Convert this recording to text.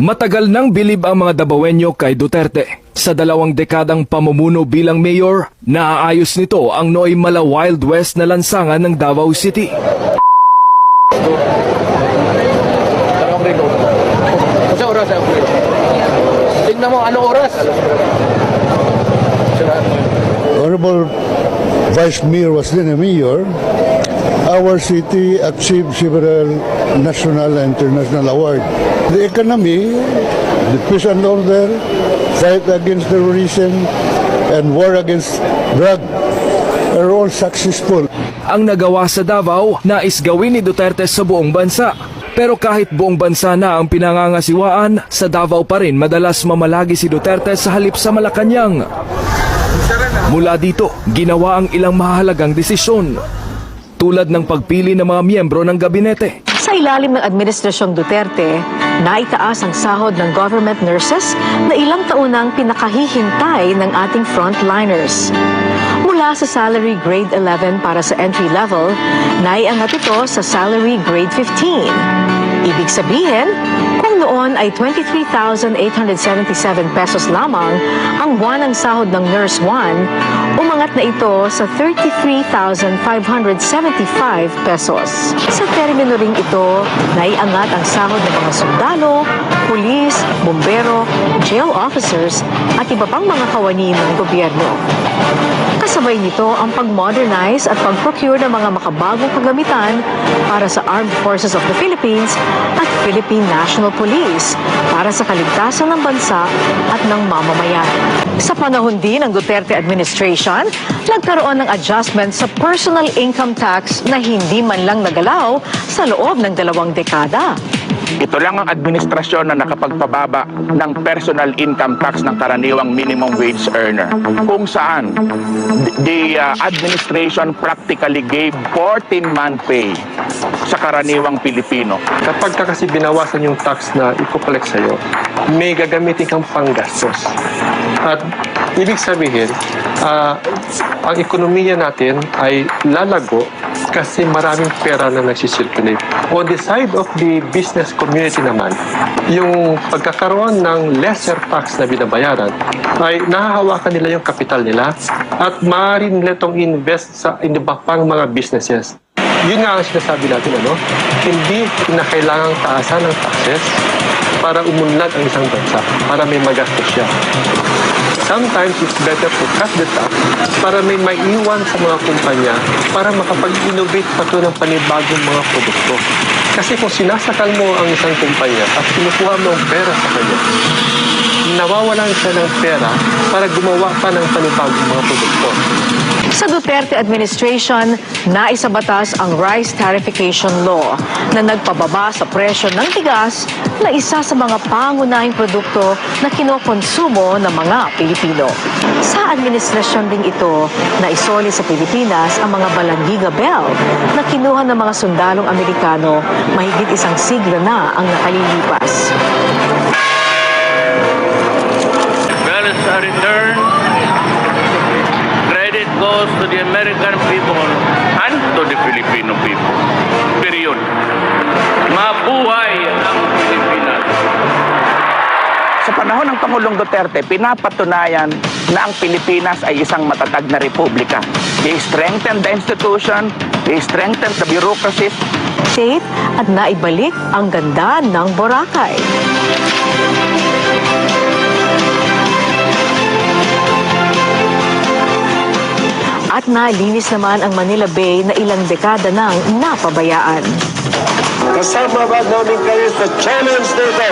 Matagal nang bilib ang mga Dabawenyo kay Duterte. Sa dalawang dekadang pamumuno bilang mayor, naaayos nito ang nooy mala Wild West na lansangan ng Davao City. Tingnan mo, anong oras? Honorable Vice Mayor was then a mayor, our city achieved several national and international awards. The economy, the peace and order, fight against terrorism, and war against drug are all successful. Ang nagawa sa Davao, nais gawin ni Duterte sa buong bansa. Pero kahit buong bansa na ang pinangangasiwaan, sa Davao pa rin madalas mamalagi si Duterte sa halip sa Malacanang. Mula dito, ginawa ang ilang mahalagang desisyon. Tulad ng pagpili ng mga miyembro ng gabinete. Sa ilalim ng Administrasyong Duterte, naitaas ang sahod ng government nurses na ilang taon nang pinakahihintay ng ating frontliners. Mula sa salary grade 11 para sa entry level, naiangat ito sa salary grade 15. Ibig sabihin, noon ay 23,877 pesos lamang ang buwan ng sahod ng Nurse 1, umangat na ito sa 33,575 pesos. Sa termino ring ito, naiangat ang sahod ng mga sundalo, pulis, bombero, jail officers at iba pang mga kawani ng gobyerno. Kasabay nito ang pag-modernize at pag-procure ng mga makabagong kagamitan para sa Armed Forces of the Philippines at Philippine National Police para sa kaligtasan ng bansa at ng mamamayan. Sa panahon din ng Duterte administration, nagkaroon ng adjustment sa personal income tax na hindi man lang nagalaw sa loob ng dalawang dekada. Ito lang ang administrasyon na nakapagpababa ng personal income tax ng karaniwang minimum wage earner. Kung saan the- the uh, administration practically gave 14-month pay sa karaniwang Pilipino. Kapag ka kasi binawasan yung tax na ikokolekt sa'yo, may gagamitin kang panggastos. At ibig sabihin, ah, ang ekonomiya natin ay lalago kasi maraming pera na nagsisirculate. On the side of the business community naman, yung pagkakaroon ng lesser tax na binabayaran ay nahahawakan nila yung kapital nila at maaari nila itong invest sa iba pang mga businesses yun nga ang sinasabi natin, ano? Hindi na kailangang taasan ng taxes para umunlad ang isang bansa, para may magastos siya. Sometimes it's better to cut the tax para may maiwan sa mga kumpanya para makapag-innovate pa to ng panibagong mga produkto. Kasi kung sinasakal mo ang isang kumpanya at kinukuha mo ang pera sa kanya, nawawalan siya ng pera para gumawa pa ng panibagong mga produkto. Sa Duterte administration, naisabatas ang Rice Tarification Law na nagpababa sa presyo ng tigas na isa sa mga pangunahing produkto na kinokonsumo ng mga Pilipino. Sa administrasyon ding ito, naisoli sa Pilipinas ang mga balanggi gabel na kinuha ng mga sundalong Amerikano mahigit isang siglo na ang nakalilipas. Well, as a credit goes to the American people and to the Filipino people. Sa panahon ng Pangulong Duterte, pinapatunayan na ang Pilipinas ay isang matatag na republika. They strengthened the institution, they strengthened the bureaucracies, State at naibalik ang ganda ng Boracay. At nalinis naman ang Manila Bay na ilang dekada nang napabayaan. Kasama ba namin kayo sa challenge na ito?